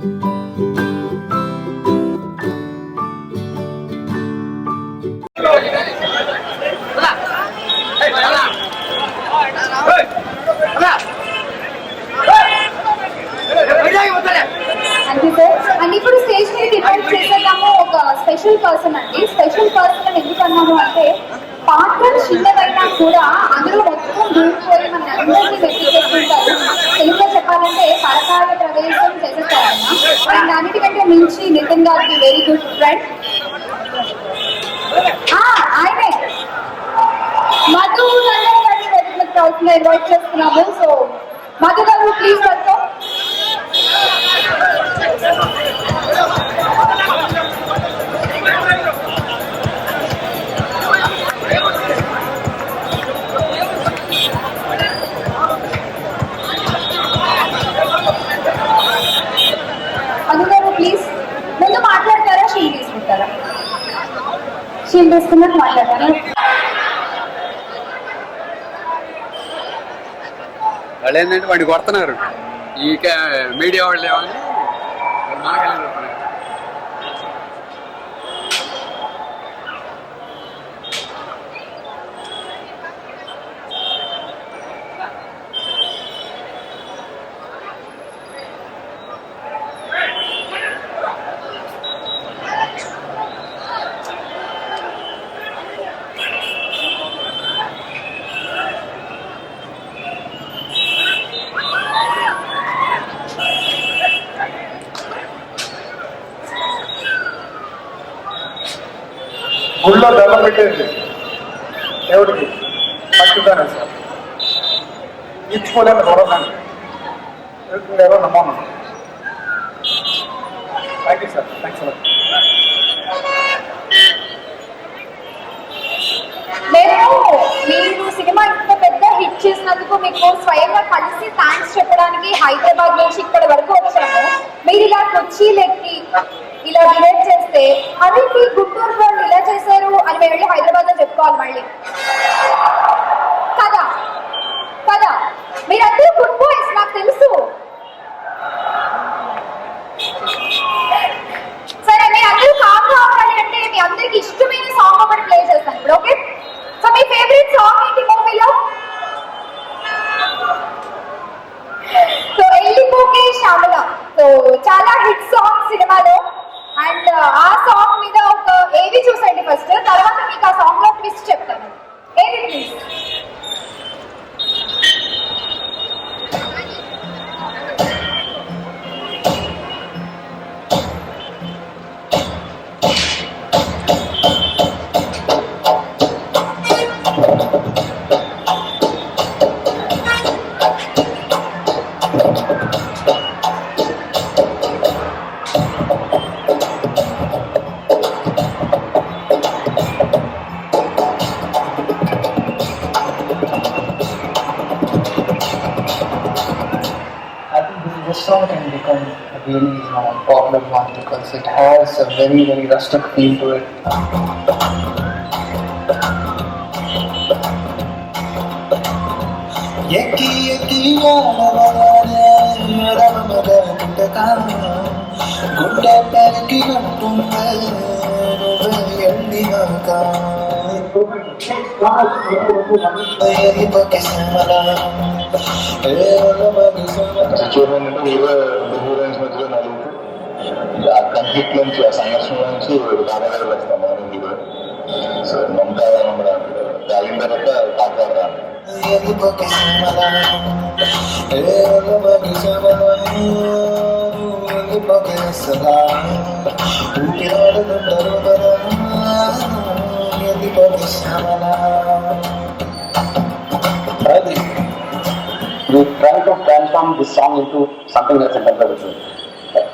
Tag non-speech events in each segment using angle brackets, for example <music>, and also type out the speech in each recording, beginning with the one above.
Thank నుంచి నితిన్ గారికి very good friend. ఆయనే. మధు నందన్ గారిని వెతికి క్రౌడ్ ఇన్వైట్ చేస్తున్నాము. సో మధు గారు ప్లీజ్ షీల్ తీసుకున్నట్టు మాట్లాడతారా వాళ్ళు ఏంటంటే వాడిని కొడుతున్నారు. ఈ మీడియా వాళ్ళు ఏమని పెట్టేది దేవుడికి పట్టుతాను సార్ ఇచ్చుకోలేని గౌరవాన్ని ఎవరో నమ్మను thank you sir thanks sir మేము మీరు సినిమా ఇంత పెద్ద హిట్ చేసినందుకు మీకు స్వయంగా కలిసి థ్యాంక్స్ చెప్పడానికి హైదరాబాద్ నుంచి ఇక్కడి వరకు వచ్చాము. మీరు ఇలా కొచ్చిలెక్కి ఇలా డిలేట్ చేస్తే అది మీ గుంటూరు చేశారు అని మేము వెళ్ళి హైదరాబాద్లో చెప్పుకోవాలి మళ్ళీ. కదా కదా మీరందరూ football really not a popular one because it has a very very rustic feel to it. ఆ కన్ఫ్లిక్ట్ నుంచి ఆ సంఘర్షణ నుంచి దాదాపు వస్తాం మార్నింగ్ కూడా సో మమతా తాగిన తర్వాత కాకారా ఎరిపకి Samala ఎరమగి Samala ఎరిపకి Salaar ఊపిరాడుతుండరు బరా ఎరిపకి Samala Ravi, we try to transform this song into something that's a better version.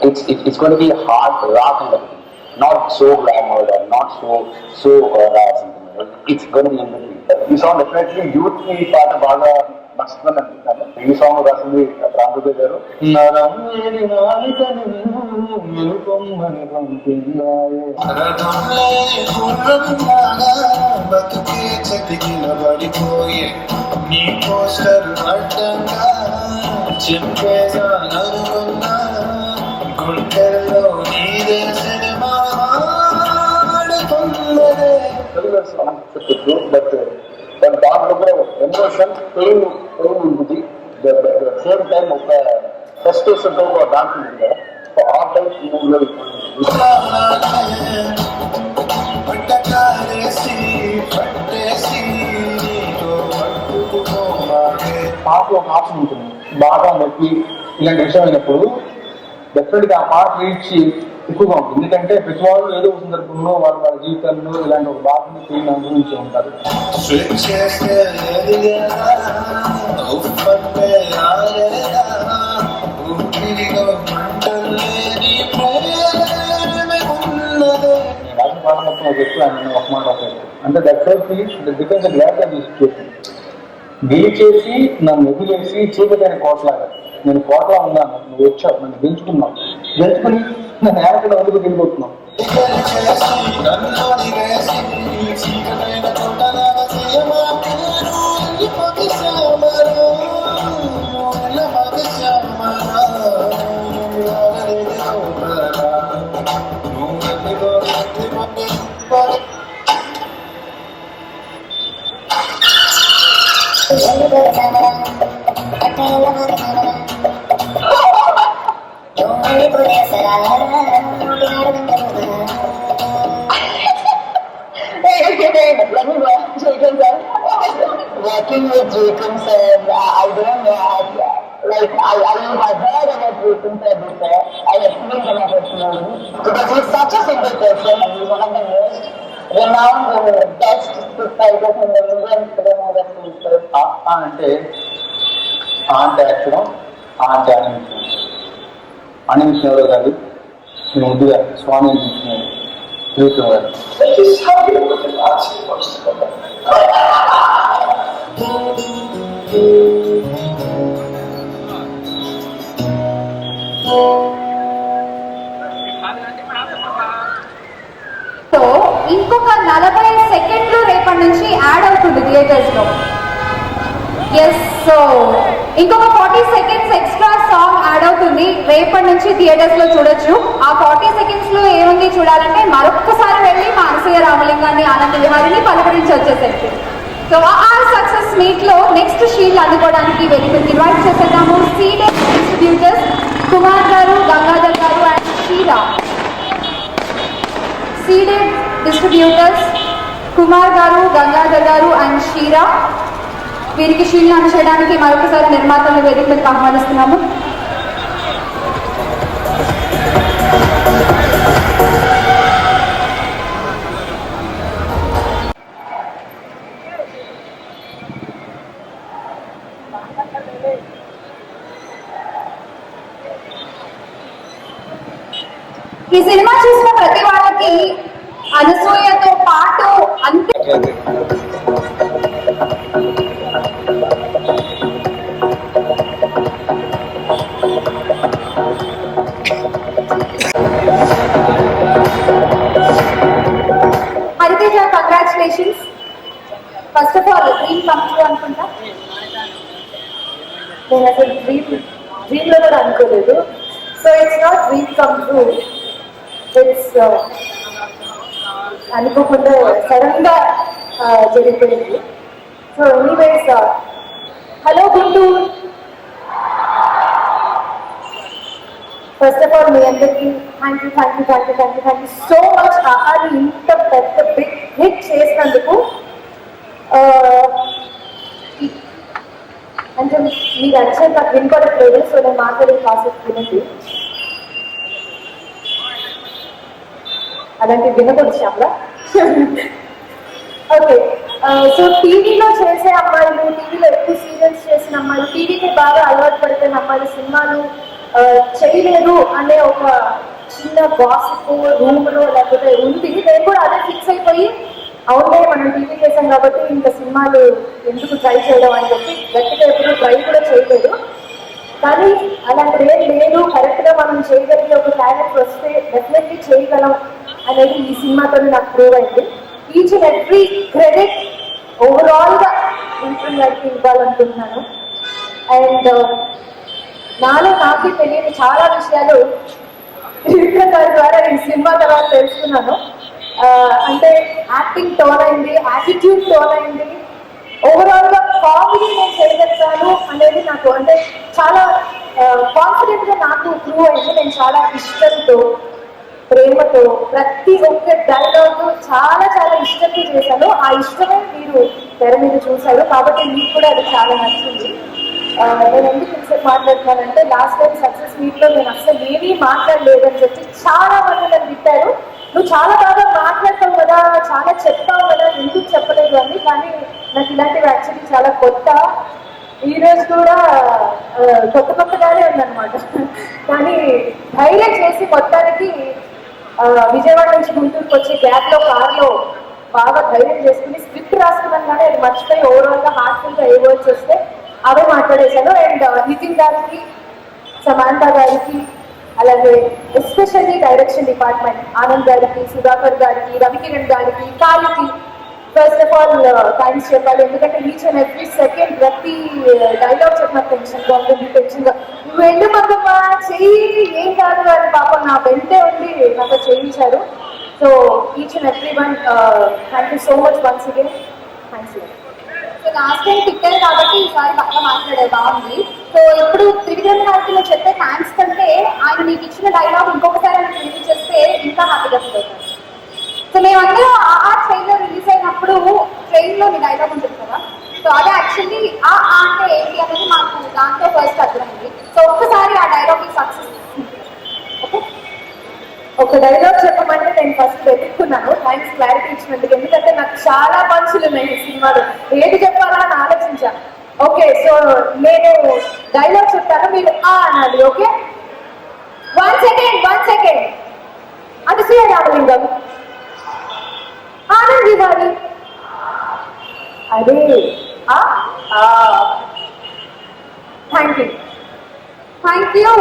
It's, it, it's going to be hard rock and. Not so glamour or not so so uh, or something. like. It's going to be in between. ఈ song definitely యూత్కి ఈ పాట బాగా నచ్చుతుంది అనుకుంటాను ఈ song రాసింది రామదుర్గ గారు బతుకే పడిపోయే నీ పోస్టర్ అడ్డంగా గుండెల్లో నీదే బట్ బట్ దాంట్లో కూడా ఎమోషన్ పెయిన్ పెయిన్ ఉంటుంది సేమ్ టైం ఒక ఫ్రస్ట్రేషన్తో ఒక డాన్స్ ఉంటుంది కదా. సో ఆ టైప్ మూవీలో పాటలో ఒక ఆప్షన్ ఉంటుంది. బాగా నొప్పి ఇలాంటి విషయం అయినప్పుడు డెఫినెట్గా ఆ పాట రీచ్ ఎక్కువగా ఉంటుంది. ఎందుకంటే ప్రతి వాళ్ళు ఏదో ఒక సందర్భంలో వాళ్ళ వాళ్ళ జీవితంలో ఇలాంటి ఒక బాధని పెయిన్ అనుభవించి ఉంటారు. స్విచ్ చేస్తే ఒక ఎక్కువ ఒక మాట అంటే that depends glass of situation గెలిచేసి నన్ను ఎదురేసి చీకటి కోటలాగా. నేను కోటలో ఉన్నాను నువ్వు వచ్చావు నన్ను గెలుచుకున్నావు. గెలుచుకుని నన్ను ఏడకుండా అందుకు వెళ్ళిపోతున్నావు. Working with Jacobson, I don't know. Like I, I have heard about Jason Fair before. I have seen him at his movies because he's such a simple person and he's one of the most renowned and uh, best speakers in the Indian film industry so far. Aunt is Aunt Ashram, Aunt Anand. అనిమిషం అనిమిషం కాదు? నేను ముందుగా స్వామి అనిపించిన త్రివిక్రమ్ గారు so ఇంకొక నలభై సెకండ్లు రేపటి నుంచి యాడ్ అవుతుంది థియేటర్స్లో. ఎస్ సో ఇంకొక forty seconds extra song add అవుతుంది. రేపటి నుంచి థియేటర్స్లో చూడొచ్చు. ఆ ఫార్టీ సెకండ్స్లో ఏముంది చూడాలంటే మరొక్కసారి వెళ్ళి మానసీయ రామలింగాన్ని ఆనంద విహారిని పలకరించి వచ్చేసరికి. సో ఆ సక్సెస్ మీట్లో నెక్స్ట్ షీల్డ్ అందుకోవడానికి వెనుకకి ఇన్వైట్ చేసేద్దాము. సీడే డిస్ట్రిబ్యూటర్స్ కుమార్ గారు గంగాధర్ గారు అండ్ శ్రీరా సీడెడ్ డిస్ట్రిబ్యూటర్స్ కుమార్ గారు గంగాధర్ గారు అండ్ షీరా వీరికి షీల్డ్ అందచేయడానికి మరొకసారి నిర్మాతలను వేదిక మీదకి ఆహ్వానిస్తున్నాము. డ్రీమ్ ఇట్స్ అనుకోకుండా సడన్గా జరిగిపోయింది. So anyways hello Guntur first of all మీ అందరికీ thank you thank you thank you thank you thank you so much ఆహాని ఇంత పెద్ద బిగ్ హిట్ చేసినందుకు అంటే మీరు అడిచేది నాకు వినపడట్లేదు సో నేను మాట్లాడే కాసేపు వినండి. అలాంటి వినకూడదు శ్యామల. ఓకే సో టీవీలో చేసే అమ్మాయిలు టీవీలో ఎక్కువ సీరియల్స్ చేసిన అమ్మాయిలు టీవీకి బాగా అలవాటు పడిపోయిన అమ్మాయిలు సినిమాలు చేయలేదు చేయలేరు అనే ఒక చిన్న గాసిప్ రూమ్లో లేకపోతే ఉంది. నేను కూడా అదే ఫిక్స్ అయిపోయి అవునే మనం టీవీ చేసాం కాబట్టి ఇంకా సినిమాలు ఎందుకు ట్రై చేయడం అని చెప్పి గట్టిగా ఎప్పుడు ట్రై కూడా చేయలేదు. కానీ అలాంటిది ఏం లేదు కరెక్ట్గా మనం చేయగలిగే ఒక క్యారెక్టర్ వస్తే డెఫినెట్లీ చేయగలం. అనేది ఈ సినిమాతో నాకు ప్రూవ్ అయింది. ఈచ్ అండ్ ఎవ్రీ క్రెడిట్ ఓవరాల్గా విల్సన్ గారికి ఇవ్వాలనుకుంటున్నాను. అండ్ uh, నాలో నాకే తెలియని చాలా విషయాలు త్రివిక్రమ్ గారి ద్వారా ఈ సినిమా తర్వాత తెలుసుకున్నాను. Uh, అంటే యాక్టింగ్ టోన్ అయింది యాటిట్యూడ్ టోన్ అయింది. ఓవరాల్గా కామెడీ నేను చేయగలుగుతాను అనేది నాకు అంటే చాలా uh, కాన్ఫిడెంట్గా నాకు ప్రూవ్ అయింది. నేను చాలా ఇష్టంతో ప్రేమతో ప్రతి ఒక్క డైలాగ్ చాలా చాలా ఇష్టంగా చేశాను. ఆ ఇష్టమే మీరు తెర మీద చూశారు. కాబట్టి మీకు కూడా అది చాలా నచ్చింది. నేను ఎందుకు ఇంతసేపు మాట్లాడుతున్నానంటే లాస్ట్ టైం సక్సెస్ మీట్లో నేను అసలు ఏమీ మాట్లాడలేదని చెప్పి చాలా మంది నన్ను తిట్టారు. నువ్వు చాలా బాగా మాట్లాడతావు కదా చాలా చెప్తావు కదా ఎందుకు చెప్పలేదు అని. కానీ నాకు ఇలాంటివి యాక్చువల్లీ చాలా కొత్త. ఈ రోజు కూడా కొత్త కొత్తగానే ఉందన్నమాట. కానీ ధైర్యం చేసి మొత్తానికి విజయవాడ నుంచి గుంటూరుకి వచ్చి గ్యాప్లో కార్లో బాగా ధైర్యం చేసుకుని స్క్రిప్ట్ రాసుకున్నాను కానీ అది మర్చిపోయి ఓవరాల్గా హార్ట్ఫుల్గా ఏ వర్డ్స్ వస్తే అవే మాట్లాడేశాను. అండ్ నితిన్ గారికి సమాంత గారికి అలాగే ఎస్పెషల్లీ డైరెక్షన్ డిపార్ట్మెంట్ ఆనంద్ గారికి సుధాకర్ గారికి రవికిరణ్ గారికి కాలికి ఫస్ట్ ఆఫ్ ఆల్ థ్యాంక్స్ చెప్పాలి ఎందుకంటే ఈచ్ అండ్ ఎవ్రీ సెకండ్ ప్రతి uh, డైలాగ్ చెప్పిన టెన్షన్గా ఉంటుంది టెన్షన్గా నువ్వు వెళ్ళు పక్కమ్మా చెయ్యి ఏం కాదు అని పాపం నా వెంటే ఉండి నాకు చేయించారు. So each and every one thank you so much once again thanks so last time తిట్టారు కాబట్టి ఈసారి బాగా మాట్లాడారు బాగుంది. సో ఇప్పుడు త్రివిక్రమ్ గారికి చెప్పే థ్యాంక్స్ కంటే ఆయన మీకు ఇచ్చిన డైలాగ్ ఇంకొకసారి ఆయన వినిపించేస్తే ఇంకా హ్యాపీగా ఫీల్ అవుతారు సో మేమందరం ఆ ఆ ట్రైలర్ రిలీజ్ అయినప్పుడు ట్రైన్లో మీ డైలాగ్ ఉంటుంది కదా? సో అదే యాక్చువల్లీ ఆ అంటే ఏంటి అనేది మాకు దాంతో ఫస్ట్ అర్థమైంది. సో ఒక్కసారి ఆ డైలాగ్ సక్సెస్ ఓకే? ఒక డైలాగ్ చెప్పమంటే నేను ఫస్ట్ వెతుక్కున్నాను. థ్యాంక్స్ క్లారిటీ ఇచ్చినందుకు. ఎందుకంటే నాకు చాలా పంచులు ఉన్నాయి ఈ సినిమాలో. ఏది చెప్పాలా అని ఆలోచించా. ఓకే సో నేను డైలాగ్ చెప్తాను మీరు ఆ అనాలి okay? One second one second అది రామలింగం ఆనంద్ అదే థ్యాంక్ యూ థ్యాంక్ యూ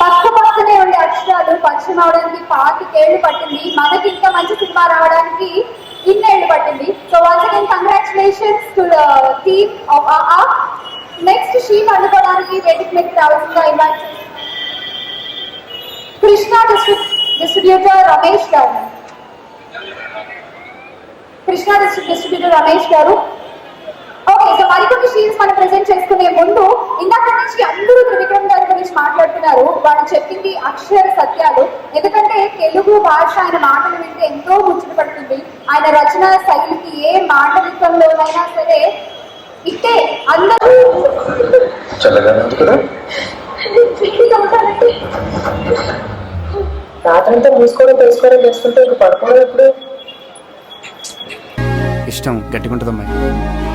పక్క పక్కనే ఉండే అక్షరాలు పరిచయం అవడానికి పాతికేళ్ళు పట్టింది. మనకి ఇంకా మంచి సినిమా రావడానికి ఇన్నేళ్ళు పట్టింది. So once again congratulations to the team of ఆ నెక్స్ట్ షీట్ అందుకోవడానికి వేదిక మీద రావాల్సిందిగా ఇవ్వాలి కృష్ణా డిస్ట్రిబ్యూటర్ రమేష్ గారు. Krishna distributor Ramesh garu. Okay so మరికొన్ని సీన్స్ మనం ప్రెజెంట్ చేసుకునే ముందు ఇందాక నుంచి అందరూ త్రివిక్రమ్ గారి గురించి మాట్లాడుతున్నారు. వాళ్ళు చెప్పింది అక్షర సత్యాలు. ఎందుకంటే తెలుగు భాష ఆయన మాటలు వింటే ఎంతో ముచ్చట పడుతుంది. ఆయన రచన శైలికి ఏ మాండలికంలోనైనా సరే ఇట్టే అందరూ <laughs> రాత్రంతా మూసుకోవడం తెలుసుకోవడం చేస్తుంటే ఇంక పడుకోవడం ఎప్పుడు? ఇష్టం. గట్టిగా